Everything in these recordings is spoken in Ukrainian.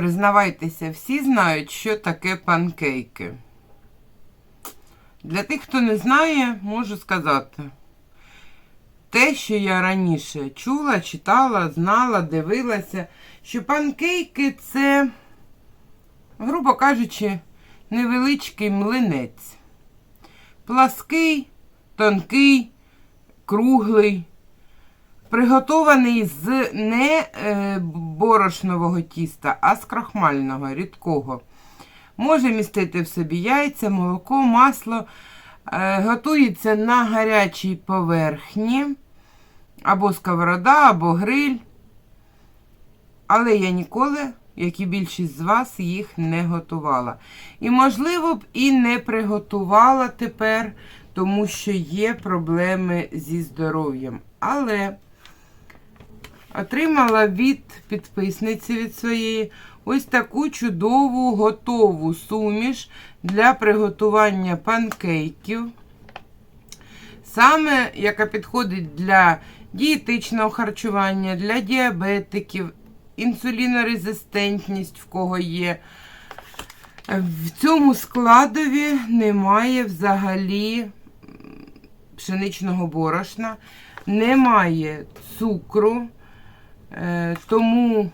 Признавайтеся, всі знають, що таке панкейки. Для тих, хто не знає, можу сказати. Те, що я раніше чула, читала, знала, дивилася, що панкейки це, грубо кажучи, невеличкий млинець. Плаский, тонкий, круглий, приготований з не е, борошнового тіста, а з крахмального, рідкого. Може містити в собі яйця, молоко, масло. Е, готується на гарячій поверхні, або сковорода, або гриль. Але я ніколи, як і більшість з вас, їх не готувала. І, можливо, б і не приготувала тепер, тому що є проблеми зі здоров'ям. Але отримала від підписниці від своєї ось таку чудову готову суміш для приготування панкейків. Саме яка підходить для дієтичного харчування, для діабетиків, інсулінорезистентність в кого є. В цьому складові немає взагалі пшеничного борошна, немає цукру, тому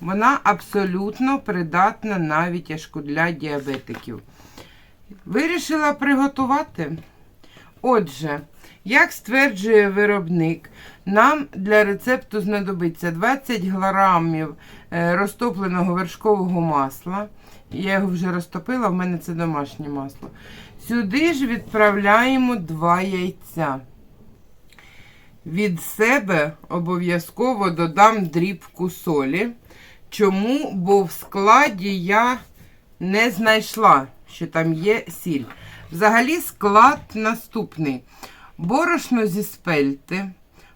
вона абсолютно придатна навіть яшку для діабетиків. Вирішила приготувати. Отже, як стверджує виробник, нам для рецепту знадобиться 20 грамів е, розтопленого вершкового масла. Я його вже розтопила, в мене це домашнє масло. Сюди ж відправляємо 2 яйця. Від себе обов'язково додам дрібку солі. Чому? Бо в складі я не знайшла, що там є сіль. Взагалі склад наступний: борошно зі спельти,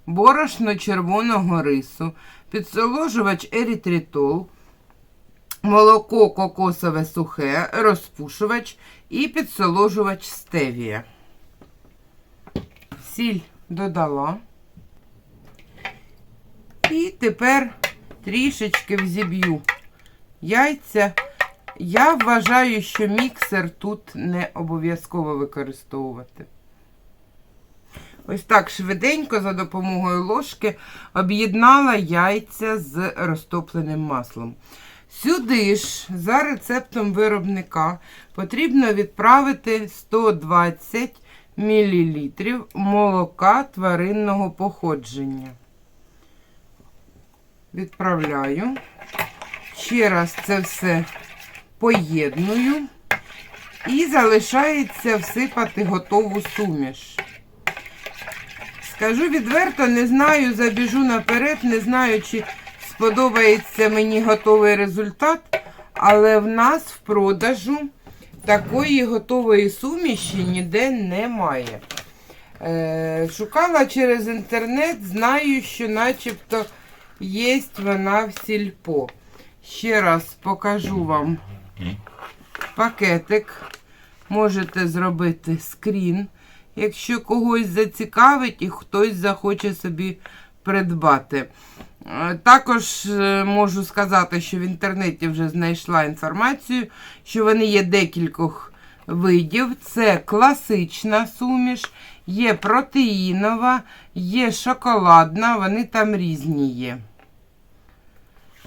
борошно червоного рису, підсоложувач ерітритол, молоко кокосове сухе, розпушувач і підсоложувач стевія. Сіль додала. Тепер трішечки взіб'ю яйця. Я вважаю, що міксер тут не обов'язково використовувати. Ось так швиденько за допомогою ложки об'єднала яйця з розтопленим маслом. Сюди ж, за рецептом виробника, потрібно відправити 120 мл молока тваринного походження. Відправляю. Ще раз це все поєдную. І залишається всипати готову суміш. Скажу відверто, не знаю, забіжу наперед, не знаю, чи сподобається мені готовий результат, але в нас в продажу такої готової суміші ніде немає. Е, шукала через інтернет, знаю, що начебто є вона в сільпо. Ще раз покажу вам пакетик. Можете зробити скрін, якщо когось зацікавить і хтось захоче собі придбати. Е, Також е, можу сказати, що в інтернеті вже знайшла інформацію, що вони є декількох видів. Це класична суміш, є протеїнова, є шоколадна, вони там різні є.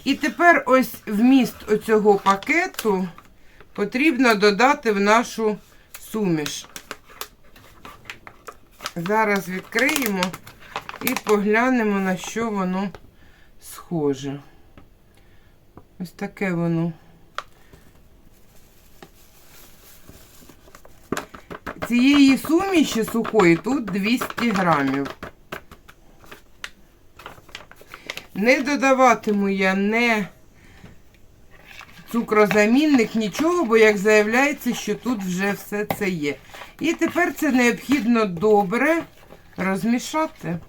І тепер ось вміст оцього пакету потрібно додати в нашу суміш. Зараз відкриємо і поглянемо, на що воно схоже. Ось таке воно. Цієї суміші сухої тут 200 грамів. Не додаватиму я не цукрозамінник, нічого, бо як заявляється, що тут вже все це є. І тепер це необхідно добре розмішати.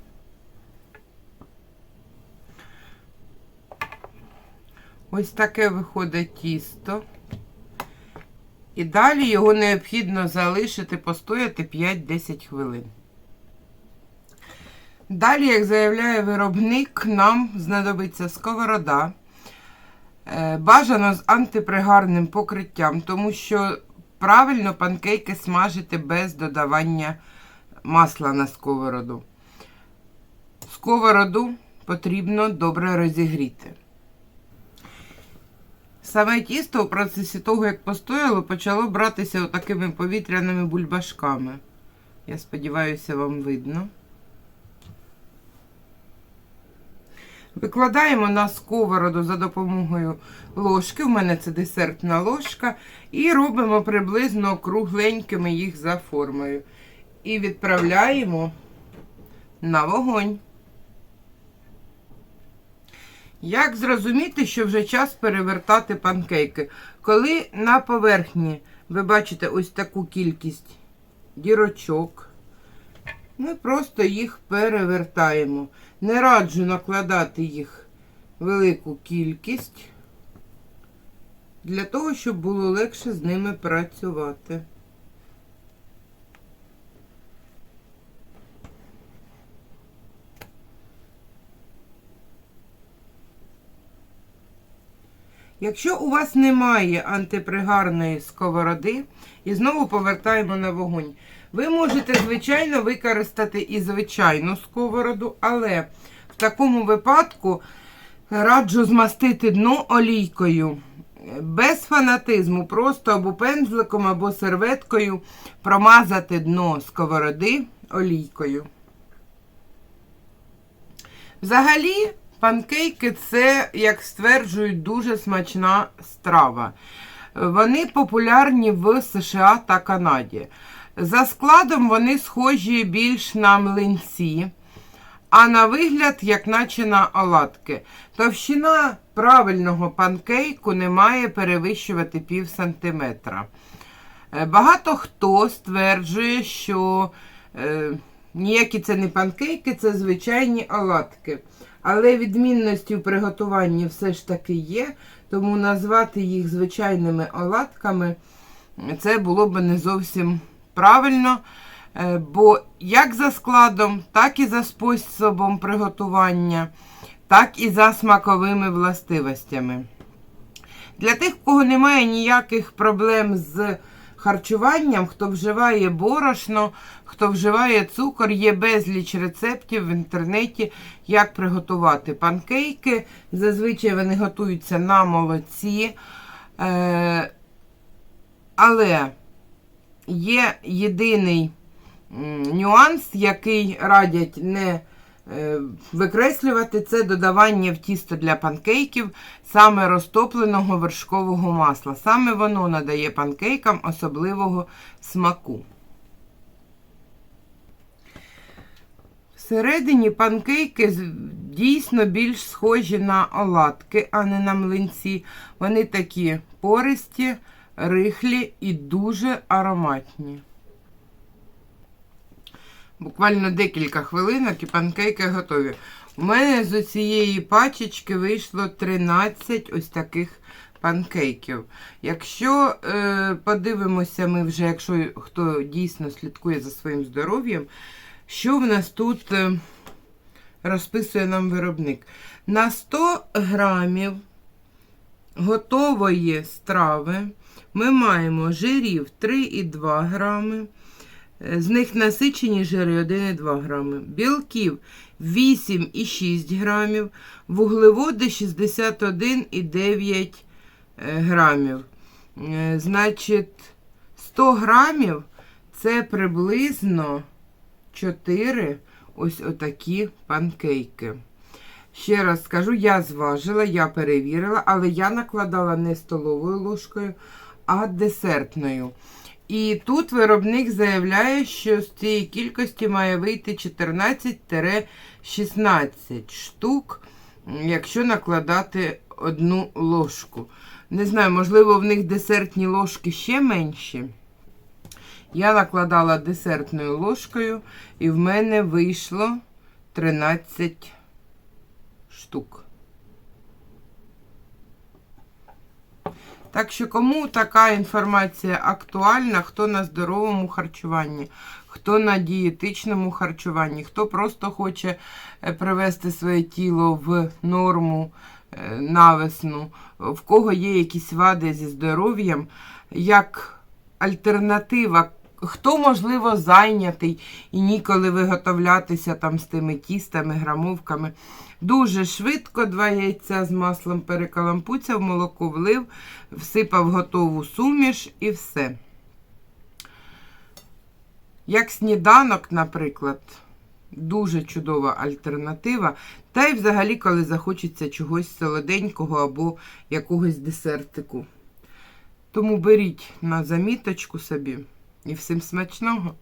Ось таке виходить тісто. І далі його необхідно залишити, постояти 5-10 хвилин. Далі, як заявляє виробник, нам знадобиться сковорода. Е, Бажано з антипригарним покриттям, тому що правильно панкейки смажити без додавання масла на сковороду. Сковороду потрібно добре розігріти. Саме тісто у процесі того, як постояло, почало братися такими повітряними бульбашками. Я сподіваюся, вам видно. Викладаємо на сковороду за допомогою ложки. У мене це десертна ложка. І робимо приблизно кругленькими їх за формою. І відправляємо на вогонь. Як зрозуміти, що вже час перевертати панкейки? Коли на поверхні ви бачите ось таку кількість дірочок, ми просто їх перевертаємо. Не раджу накладати їх велику кількість, для того, щоб було легше з ними працювати. Якщо у вас немає антипригарної сковороди, і знову повертаємо на вогонь, ви можете, звичайно, використати і звичайну сковороду, але в такому випадку раджу змастити дно олійкою. Без фанатизму, просто або пензликом, або серветкою промазати дно сковороди олійкою. Взагалі, панкейки це, як стверджують, дуже смачна страва. Вони популярні в США та Канаді. За складом вони схожі більш на млинці, а на вигляд, як наче на оладки. Товщина правильного панкейку не має перевищувати пів сантиметра. Е, Багато хто стверджує, що е, ніякі це не панкейки, це звичайні оладки. Але відмінності в приготуванні все ж таки є, тому назвати їх звичайними оладками це було б не зовсім правильно. Е, Бо як за складом, так і за способом приготування, так і за смаковими властивостями. Для тих, в кого немає ніяких проблем з харчуванням, хто вживає борошно, хто вживає цукор, є безліч рецептів в інтернеті, як приготувати панкейки. Зазвичай вони готуються на молоці. Е, але є єдиний нюанс, який радять не викреслювати, це додавання в тісто для панкейків саме розтопленого вершкового масла. Саме воно надає панкейкам особливого смаку. Всередині панкейки дійсно більш схожі на оладки, а не на млинці. Вони такі пористі, рихлі і дуже ароматні. Буквально декілька хвилинок і панкейки готові. У мене з цієї пачечки вийшло 13 ось таких панкейків. Якщо е, подивимося, ми вже, якщо хто дійсно слідкує за своїм здоров'ям, що в нас тут е, розписує нам виробник? На 100 грамів готової страви ми маємо жирів 3,2 грами. Е, З них насичені жири 1,2 грами, білків 8,6 грамів, вуглеводи 61,9 е, грамів. Е, Значить, 100 грамів це приблизно 4 ось отакі панкейки. Ще раз скажу, я зважила, я перевірила, але я накладала не столовою ложкою, а десертною. І тут виробник заявляє, що з цієї кількості має вийти 14-16 штук, якщо накладати одну ложку. Не знаю, можливо, в них десертні ложки ще менші. Я накладала десертною ложкою, і в мене вийшло 13 штук. Так що, кому така інформація актуальна, хто на здоровому харчуванні, хто на дієтичному харчуванні, хто просто хоче е, привести своє тіло в норму е, навесну, в кого є якісь вади зі здоров'ям, як альтернатива. Хто, можливо, зайнятий і ніколи виготовлятися там з тими тістами, грамовками. Дуже швидко два яйця з маслом перекалампуцяв, молоко влив, всипав готову суміш і все. Як сніданок, наприклад, дуже чудова альтернатива. Та й взагалі, коли захочеться чогось солоденького або якогось десертику. Тому беріть на заміточку собі і всім смачного.